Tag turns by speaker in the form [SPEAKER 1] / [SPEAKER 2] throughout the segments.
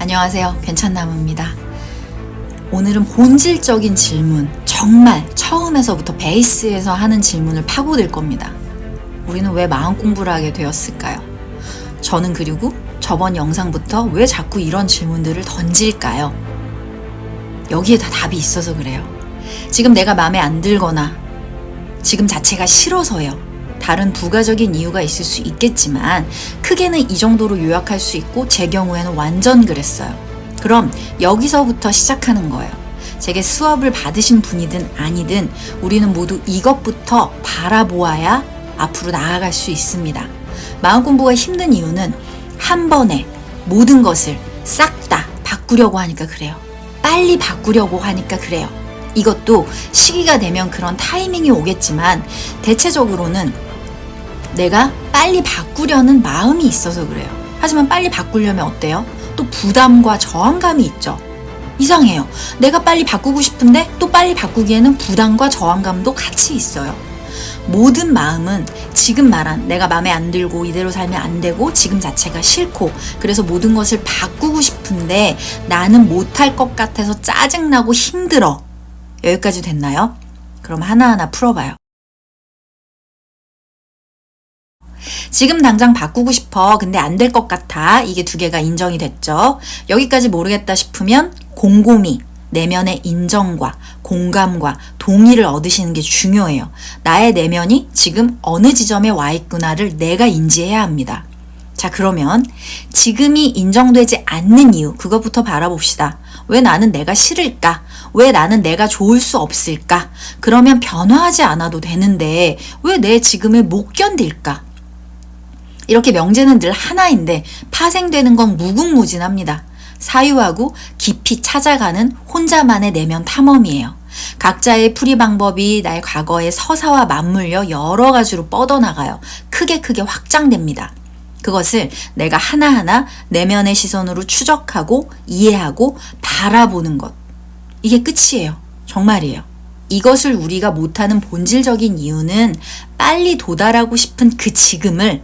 [SPEAKER 1] 안녕하세요. 괜찮나무입니다. 오늘은 본질적인 질문, 정말 처음에서부터 베이스에서 하는 질문을 파고들 겁니다. 우리는 왜 마음 공부를 하게 되었을까요? 저는 그리고 저번 영상부터 왜 자꾸 이런 질문들을 던질까요? 여기에 다 답이 있어서 그래요. 지금 내가 마음에 안 들거나 지금 자체가 싫어서요. 다른 부가적인 이유가 있을 수 있겠지만 크게는 이 정도로 요약할 수 있고 제 경우에는 완전 그랬어요. 그럼 여기서부터 시작하는 거예요. 제게 수업을 받으신 분이든 아니든 우리는 모두 이것부터 바라보아야 앞으로 나아갈 수 있습니다. 마음 공부가 힘든 이유는 한 번에 모든 것을 싹 다 바꾸려고 하니까 그래요. 빨리 바꾸려고 하니까 그래요. 이것도 시기가 되면 그런 타이밍이 오겠지만 대체적으로는 내가 빨리 바꾸려는 마음이 있어서 그래요. 하지만 빨리 바꾸려면 어때요? 또 부담과 저항감이 있죠. 이상해요. 내가 빨리 바꾸고 싶은데 또 빨리 바꾸기에는 부담과 저항감도 같이 있어요. 모든 마음은 지금 말한 내가 마음에 안 들고 이대로 살면 안 되고 지금 자체가 싫고 그래서 모든 것을 바꾸고 싶은데 나는 못할 것 같아서 짜증나고 힘들어. 여기까지 됐나요? 그럼 하나하나 풀어봐요. 지금 당장 바꾸고 싶어. 근데 안 될 것 같아. 이게 두 개가 인정이 됐죠. 여기까지 모르겠다 싶으면 곰곰이 내면의 인정과 공감과 동의를 얻으시는 게 중요해요. 나의 내면이 지금 어느 지점에 와 있구나를 내가 인지해야 합니다. 자, 그러면 지금이 인정되지 않는 이유, 그것부터 바라봅시다. 왜 나는 내가 싫을까? 왜 나는 내가 좋을 수 없을까? 그러면 변화하지 않아도 되는데 왜 내 지금을 못 견딜까? 이렇게 명제는 늘 하나인데 파생되는 건 무궁무진합니다. 사유하고 깊이 찾아가는 혼자만의 내면 탐험이에요. 각자의 풀이 방법이 나의 과거의 서사와 맞물려 여러 가지로 뻗어나가요. 크게 크게 확장됩니다. 그것을 내가 하나하나 내면의 시선으로 추적하고 이해하고 바라보는 것. 이게 끝이에요. 정말이에요. 이것을 우리가 못하는 본질적인 이유는 빨리 도달하고 싶은 그 지금을,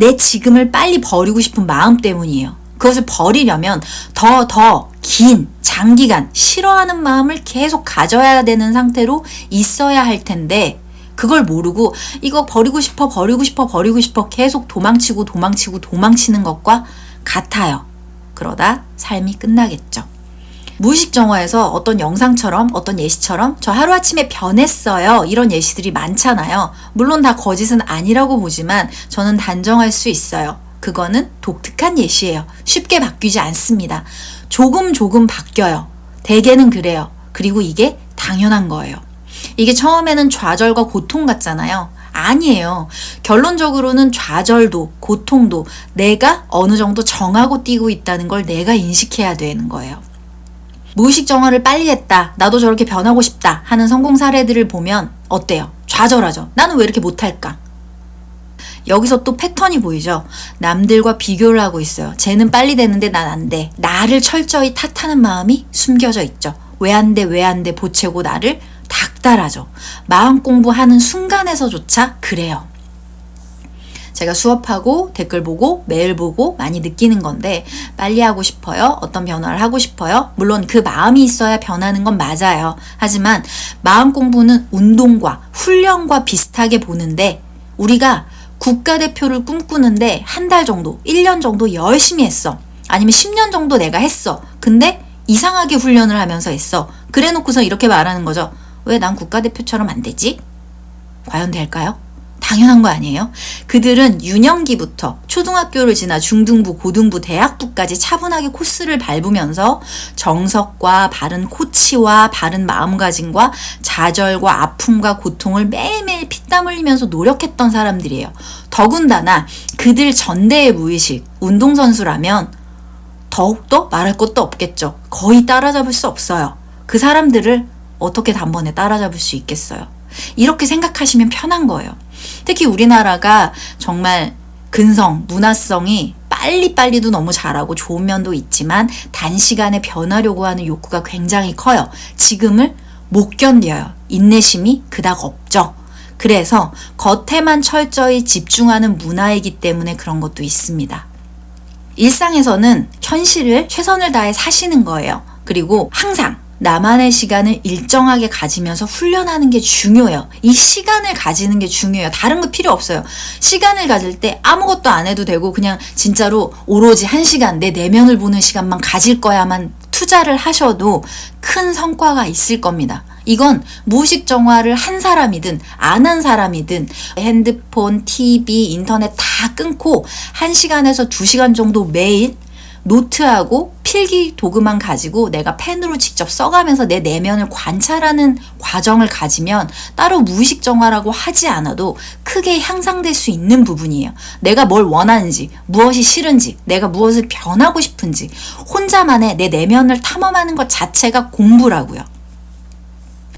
[SPEAKER 1] 내 지금을 빨리 버리고 싶은 마음 때문이에요. 그것을 버리려면 더, 더 긴, 장기간 싫어하는 마음을 계속 가져야 되는 상태로 있어야 할 텐데, 그걸 모르고 이거 버리고 싶어, 버리고 싶어, 버리고 싶어 계속 도망치고 도망치고 도망치는 것과 같아요. 그러다 삶이 끝나겠죠. 무의식 정화에서 어떤 영상처럼 어떤 예시처럼 저 하루아침에 변했어요. 이런 예시들이 많잖아요. 물론 다 거짓은 아니라고 보지만 저는 단정할 수 있어요. 그거는 독특한 예시예요. 쉽게 바뀌지 않습니다. 조금 조금 바뀌어요. 대개는 그래요. 그리고 이게 당연한 거예요. 이게 처음에는 좌절과 고통 같잖아요. 아니에요. 결론적으로는 좌절도 고통도 내가 어느 정도 정하고 뛰고 있다는 걸 내가 인식해야 되는 거예요. 무의식 정화를 빨리 했다. 나도 저렇게 변하고 싶다. 하는 성공 사례들을 보면 어때요? 좌절하죠. 나는 왜 이렇게 못할까? 여기서 또 패턴이 보이죠? 남들과 비교를 하고 있어요. 쟤는 빨리 되는데 난 안 돼. 나를 철저히 탓하는 마음이 숨겨져 있죠. 왜 안 돼, 왜 안 돼, 보채고 나를 닥달하죠. 마음 공부하는 순간에서조차 그래요. 제가 수업하고 댓글 보고 메일 보고 많이 느끼는 건데 빨리 하고 싶어요. 어떤 변화를 하고 싶어요. 물론 그 마음이 있어야 변하는 건 맞아요. 하지만 마음 공부는 운동과 훈련과 비슷하게 보는데 우리가 국가대표를 꿈꾸는데 한 달 정도, 1년 정도 열심히 했어. 아니면 10년 정도 내가 했어. 근데 이상하게 훈련을 하면서 했어. 그래 놓고서 이렇게 말하는 거죠. 왜 난 국가대표처럼 안 되지? 과연 될까요? 당연한 거 아니에요? 그들은 유년기부터 초등학교를 지나 중등부, 고등부, 대학부까지 차분하게 코스를 밟으면서 정석과 바른 코치와 바른 마음가짐과 좌절과 아픔과 고통을 매일매일 피땀 흘리면서 노력했던 사람들이에요. 더군다나 그들 전대의 무의식, 운동선수라면 더욱더 말할 것도 없겠죠. 거의 따라잡을 수 없어요. 그 사람들을 어떻게 단번에 따라잡을 수 있겠어요? 이렇게 생각하시면 편한 거예요. 특히 우리나라가 정말 근성, 문화성이 빨리빨리도 너무 잘하고 좋은 면도 있지만 단시간에 변하려고 하는 욕구가 굉장히 커요. 지금을 못 견뎌요. 인내심이 그닥 없죠. 그래서 겉에만 철저히 집중하는 문화이기 때문에 그런 것도 있습니다. 일상에서는 현실을 최선을 다해 사시는 거예요. 그리고 항상 나만의 시간을 일정하게 가지면서 훈련하는 게 중요해요. 이 시간을 가지는 게 중요해요. 다른 거 필요 없어요. 시간을 가질 때 아무것도 안 해도 되고 그냥 진짜로 오로지 한 시간 내 내면을 보는 시간만 가질 거야만 투자를 하셔도 큰 성과가 있을 겁니다. 이건 무의식 정화를 한 사람이든 안 한 사람이든 핸드폰, TV, 인터넷 다 끊고 1시간에서 2시간 정도 매일 노트하고 필기 도구만 가지고 내가 펜으로 직접 써가면서 내 내면을 관찰하는 과정을 가지면 따로 무의식 정화라고 하지 않아도 크게 향상될 수 있는 부분이에요. 내가 뭘 원하는지, 무엇이 싫은지, 내가 무엇을 변하고 싶은지, 혼자만의 내 내면을 탐험하는 것 자체가 공부라고요.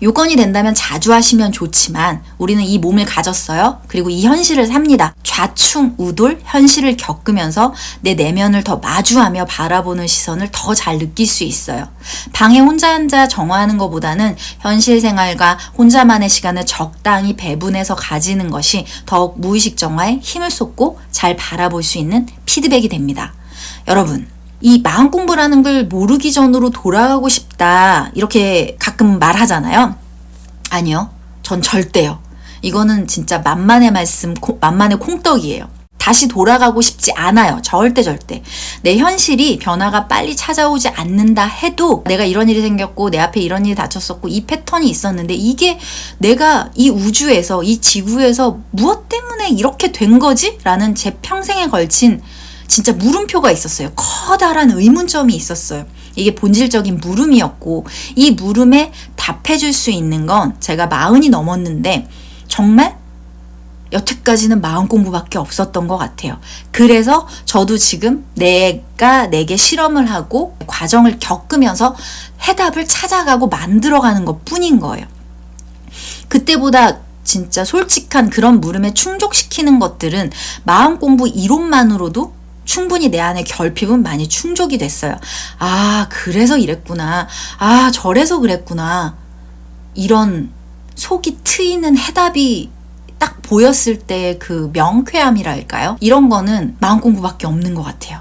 [SPEAKER 1] 요건이 된다면 자주 하시면 좋지만 우리는 이 몸을 가졌어요. 그리고 이 현실을 삽니다. 좌충 우돌 현실을 겪으면서 내 내면을 더 마주하며 바라보는 시선을 더 잘 느낄 수 있어요. 방에 혼자 앉아 정화하는 것보다는 현실 생활과 혼자만의 시간을 적당히 배분해서 가지는 것이 더욱 무의식 정화에 힘을 쏟고 잘 바라볼 수 있는 피드백이 됩니다. 여러분, 이 마음 공부라는 걸 모르기 전으로 돌아가고 싶다. 이렇게 가끔 말하잖아요. 아니요. 전 절대요. 이거는 진짜 만만의 말씀, 콩- 만만의 콩떡이에요. 다시 돌아가고 싶지 않아요. 절대 절대. 내 현실이 변화가 빨리 찾아오지 않는다 해도 내가 이런 일이 생겼고 내 앞에 이런 일이 닥쳤었고 이 패턴이 있었는데 이게 내가 이 우주에서 이 지구에서 무엇 때문에 이렇게 된 거지? 라는 제 평생에 걸친 진짜 물음표가 있었어요. 커다란 의문점이 있었어요. 이게 본질적인 물음이었고 이 물음에 답해줄 수 있는 건 제가 마흔이 넘었는데 정말 여태까지는 마음 공부밖에 없었던 것 같아요. 그래서 저도 지금 내가 내게 실험을 하고 과정을 겪으면서 해답을 찾아가고 만들어가는 것 뿐인 거예요. 그때보다 진짜 솔직한 그런 물음에 충족시키는 것들은 마음 공부 이론만으로도 충분히 내 안에 결핍은 많이 충족이 됐어요. 아, 그래서 이랬구나. 아, 저래서 그랬구나. 이런 속이 트이는 해답이 딱 보였을 때그 명쾌함이랄까요? 이런 거는 마음 공부밖에 없는 것 같아요.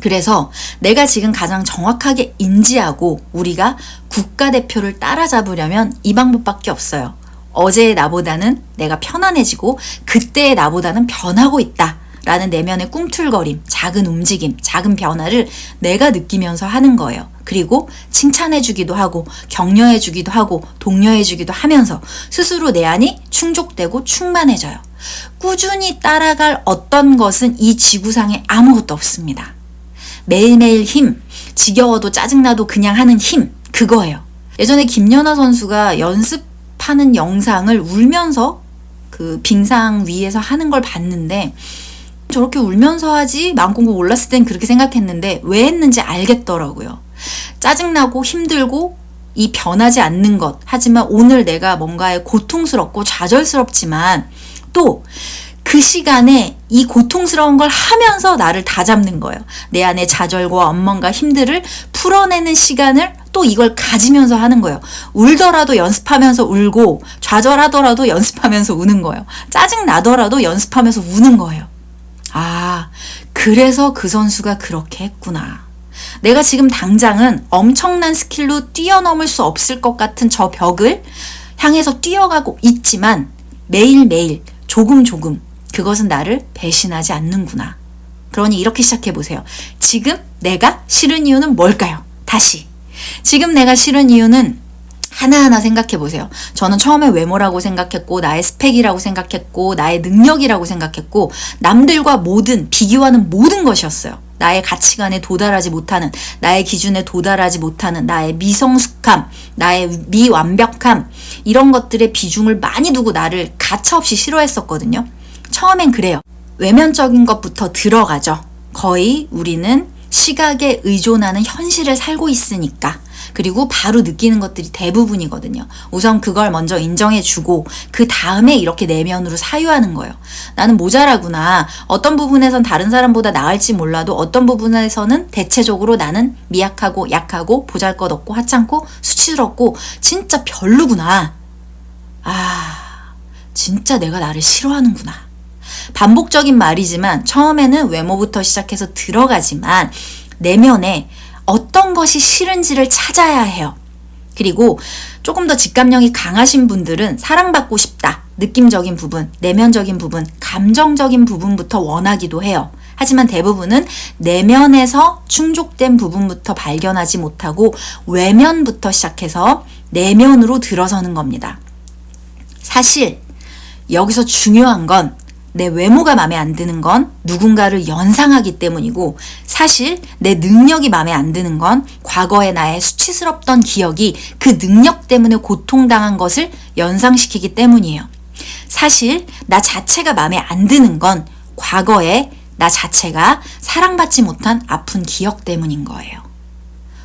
[SPEAKER 1] 그래서 내가 지금 가장 정확하게 인지하고 우리가 국가대표를 따라잡으려면 이 방법밖에 없어요. 어제의 나보다는 내가 편안해지고 그때의 나보다는 변하고 있다. 라는 내면의 꿈틀거림, 작은 움직임, 작은 변화를 내가 느끼면서 하는 거예요. 그리고 칭찬해주기도 하고, 격려해주기도 하고, 독려해주기도 하면서 스스로 내 안이 충족되고 충만해져요. 꾸준히 따라갈 어떤 것은 이 지구상에 아무것도 없습니다. 매일매일 힘, 지겨워도 짜증나도 그냥 하는 힘, 그거예요. 예전에 김연아 선수가 연습하는 영상을 울면서 그 빙상 위에서 하는 걸 봤는데 저렇게 울면서 하지 마음 공부 몰랐을 땐 그렇게 생각했는데 왜 했는지 알겠더라고요. 짜증나고 힘들고 이 변하지 않는 것. 하지만 오늘 내가 뭔가에 고통스럽고 좌절스럽지만 또 그 시간에 이 고통스러운 걸 하면서 나를 다 잡는 거예요. 내 안에 좌절과 원망과 힘들을 풀어내는 시간을 또 이걸 가지면서 하는 거예요. 울더라도 연습하면서 울고 좌절하더라도 연습하면서 우는 거예요. 짜증 나더라도 연습하면서 우는 거예요. 아, 그래서 그 선수가 그렇게 했구나. 내가 지금 당장은 엄청난 스킬로 뛰어넘을 수 없을 것 같은 저 벽을 향해서 뛰어가고 있지만 매일매일 조금 조금 그것은 나를 배신하지 않는구나. 그러니 이렇게 시작해 보세요. 지금 내가 싫은 이유는 뭘까요? 다시. 지금 내가 싫은 이유는 하나하나 생각해 보세요. 저는 처음에 외모라고 생각했고, 나의 스펙이라고 생각했고, 나의 능력이라고 생각했고, 남들과 모든, 비교하는 모든 것이었어요. 나의 가치관에 도달하지 못하는, 나의 기준에 도달하지 못하는, 나의 미성숙함, 나의 미완벽함, 이런 것들의 비중을 많이 두고 나를 가차없이 싫어했었거든요. 처음엔 그래요. 외면적인 것부터 들어가죠. 거의 우리는 시각에 의존하는 현실을 살고 있으니까. 그리고 바로 느끼는 것들이 대부분이거든요. 우선 그걸 먼저 인정해주고 그 다음에 이렇게 내면으로 사유하는 거예요. 나는 모자라구나. 어떤 부분에선 다른 사람보다 나을지 몰라도 어떤 부분에서는 대체적으로 나는 미약하고 약하고 보잘것없고 하찮고 수치스럽고 진짜 별로구나. 아, 진짜 내가 나를 싫어하는구나. 반복적인 말이지만 처음에는 외모부터 시작해서 들어가지만 내면에 어떤 것이 싫은지를 찾아야 해요. 그리고 조금 더 직감력이 강하신 분들은 사랑받고 싶다. 느낌적인 부분, 내면적인 부분, 감정적인 부분부터 원하기도 해요. 하지만 대부분은 내면에서 충족된 부분부터 발견하지 못하고 외면부터 시작해서 내면으로 들어서는 겁니다. 사실 여기서 중요한 건 내 외모가 마음에 안 드는 건 누군가를 연상하기 때문이고 사실 내 능력이 마음에 안 드는 건 과거의 나의 수치스럽던 기억이 그 능력 때문에 고통당한 것을 연상시키기 때문이에요. 사실 나 자체가 마음에 안 드는 건 과거에 나 자체가 사랑받지 못한 아픈 기억 때문인 거예요.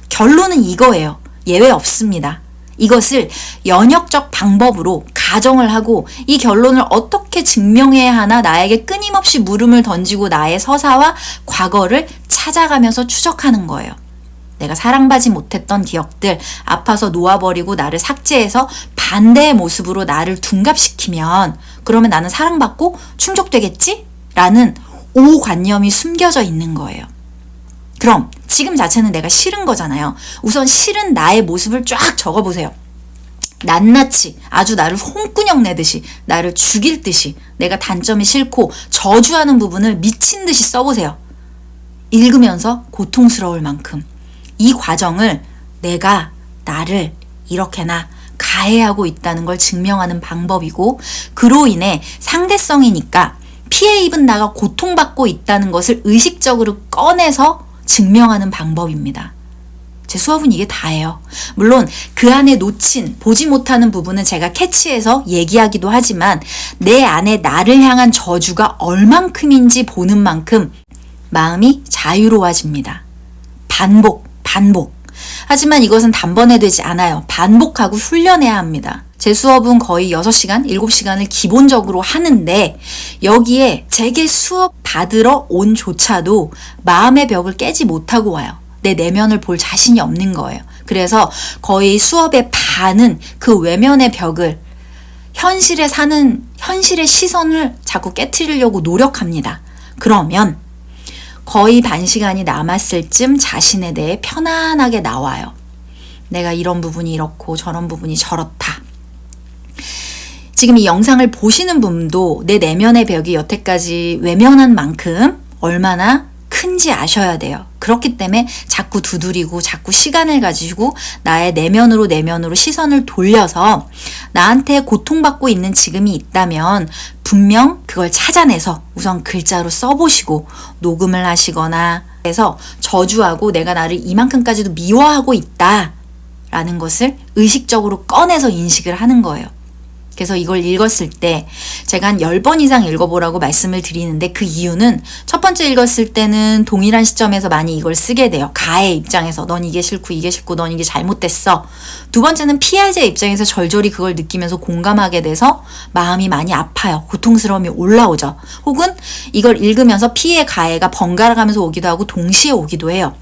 [SPEAKER 1] 결론은 이거예요. 예외 없습니다. 이것을 연역적 방법으로 가정을 하고 이 결론을 어떻게 증명해야 하나 나에게 끊임없이 물음을 던지고 나의 서사와 과거를 찾아가면서 추적하는 거예요. 내가 사랑받지 못했던 기억들, 아파서 놓아버리고 나를 삭제해서 반대의 모습으로 나를 둔갑시키면 그러면 나는 사랑받고 충족되겠지? 라는 오관념이 숨겨져 있는 거예요. 그럼 지금 자체는 내가 싫은 거잖아요. 우선 싫은 나의 모습을 쫙 적어보세요. 낱낱이 아주 나를 홍군형 내듯이 나를 죽일 듯이 내가 단점이 싫고 저주하는 부분을 미친 듯이 써보세요. 읽으면서 고통스러울 만큼 이 과정을 내가 나를 이렇게나 가해하고 있다는 걸 증명하는 방법이고 그로 인해 상대성이니까 피해 입은 나가 고통받고 있다는 것을 의식적으로 꺼내서 증명하는 방법입니다. 제 수업은 이게 다예요. 물론 그 안에 놓친 보지 못하는 부분은 제가 캐치해서 얘기하기도 하지만 내 안에 나를 향한 저주가 얼만큼인지 보는 만큼 마음이 자유로워집니다. 반복, 반복. 하지만 이것은 단번에 되지 않아요. 반복하고 훈련해야 합니다. 제 수업은 거의 6시간, 7시간을 기본적으로 하는데 여기에 제게 수업 받으러 온 조차도 마음의 벽을 깨지 못하고 와요. 내 내면을 볼 자신이 없는 거예요. 그래서 거의 수업의 반은 그 외면의 벽을 현실에 사는 현실의 시선을 자꾸 깨뜨리려고 노력합니다. 그러면 거의 반 시간이 남았을 쯤 자신에 대해 편안하게 나와요. 내가 이런 부분이 이렇고 저런 부분이 저렇다. 지금 이 영상을 보시는 분도 내 내면의 벽이 여태까지 외면한 만큼 얼마나 큰지 아셔야 돼요. 그렇기 때문에 자꾸 두드리고 자꾸 시간을 가지고 나의 내면으로 내면으로 시선을 돌려서 나한테 고통받고 있는 지금이 있다면 분명 그걸 찾아내서 우선 글자로 써보시고 녹음을 하시거나 해서 저주하고 내가 나를 이만큼까지도 미워하고 있다. 라는 것을 의식적으로 꺼내서 인식을 하는 거예요. 그래서 이걸 읽었을 때 제가 한 10번 이상 읽어보라고 말씀을 드리는데 그 이유는 첫 번째 읽었을 때는 동일한 시점에서 많이 이걸 쓰게 돼요. 가의 입장에서 넌 이게 싫고 이게 싫고 넌 이게 잘못됐어. 두 번째는 피해자 입장에서 절절히 그걸 느끼면서 공감하게 돼서 마음이 많이 아파요. 고통스러움이 올라오죠. 혹은 이걸 읽으면서 피해 가해가 번갈아 가면서 오기도 하고 동시에 오기도 해요.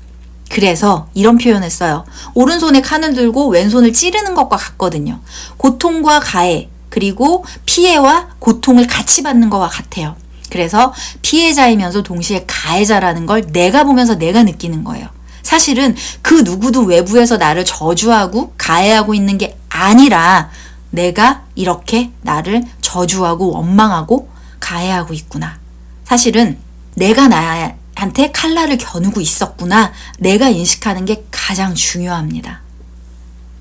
[SPEAKER 1] 그래서 이런 표현을 써요. 오른손에 칸을 들고 왼손을 찌르는 것과 같거든요. 고통과 가해, 그리고 피해와 고통을 같이 받는 것과 같아요. 그래서 피해자이면서 동시에 가해자라는 걸 내가 보면서 내가 느끼는 거예요. 사실은 그 누구도 외부에서 나를 저주하고 가해하고 있는 게 아니라 내가 이렇게 나를 저주하고 원망하고 가해하고 있구나. 사실은 내가 나한테 칼날을 겨누고 있었구나. 내가 인식하는 게 가장 중요합니다.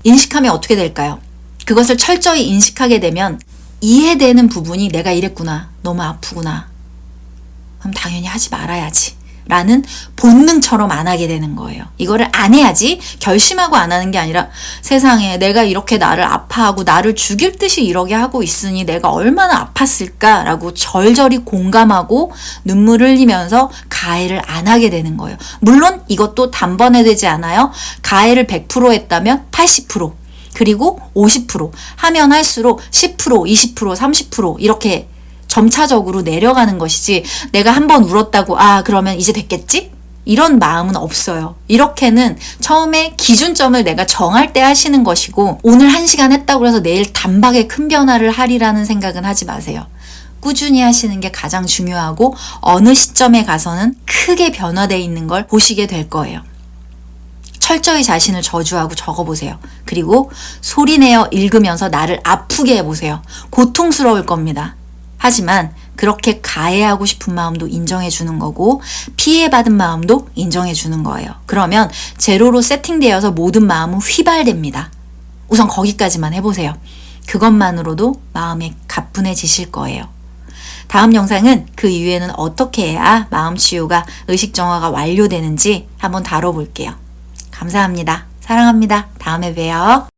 [SPEAKER 1] 인식하면 어떻게 될까요? 그것을 철저히 인식하게 되면 이해되는 부분이 내가 이랬구나. 너무 아프구나. 그럼 당연히 하지 말아야지. 라는 본능처럼 안 하게 되는 거예요. 이거를 안 해야지 결심하고 안 하는 게 아니라 세상에 내가 이렇게 나를 아파하고 나를 죽일 듯이 이러게 하고 있으니 내가 얼마나 아팠을까라고 절절히 공감하고 눈물을 흘리면서 가해를 안 하게 되는 거예요. 물론 이것도 단번에 되지 않아요. 가해를 100% 했다면 80%, 그리고 50% 하면 할수록 10%, 20%, 30% 이렇게 점차적으로 내려가는 것이지 내가 한 번 울었다고 아 그러면 이제 됐겠지? 이런 마음은 없어요. 이렇게는 처음에 기준점을 내가 정할 때 하시는 것이고 오늘 한 시간 했다고 해서 내일 단박에 큰 변화를 하리라는 생각은 하지 마세요. 꾸준히 하시는 게 가장 중요하고 어느 시점에 가서는 크게 변화되어 있는 걸 보시게 될 거예요. 철저히 자신을 저주하고 적어보세요. 그리고 소리내어 읽으면서 나를 아프게 해보세요. 고통스러울 겁니다. 하지만 그렇게 가해하고 싶은 마음도 인정해 주는 거고 피해받은 마음도 인정해 주는 거예요. 그러면 제로로 세팅되어서 모든 마음은 휘발됩니다. 우선 거기까지만 해보세요. 그것만으로도 마음이 가뿐해지실 거예요. 다음 영상은 그 이후에는 어떻게 해야 마음 치유가 의식 정화가 완료되는지 한번 다뤄볼게요. 감사합니다. 사랑합니다. 다음에 봬요.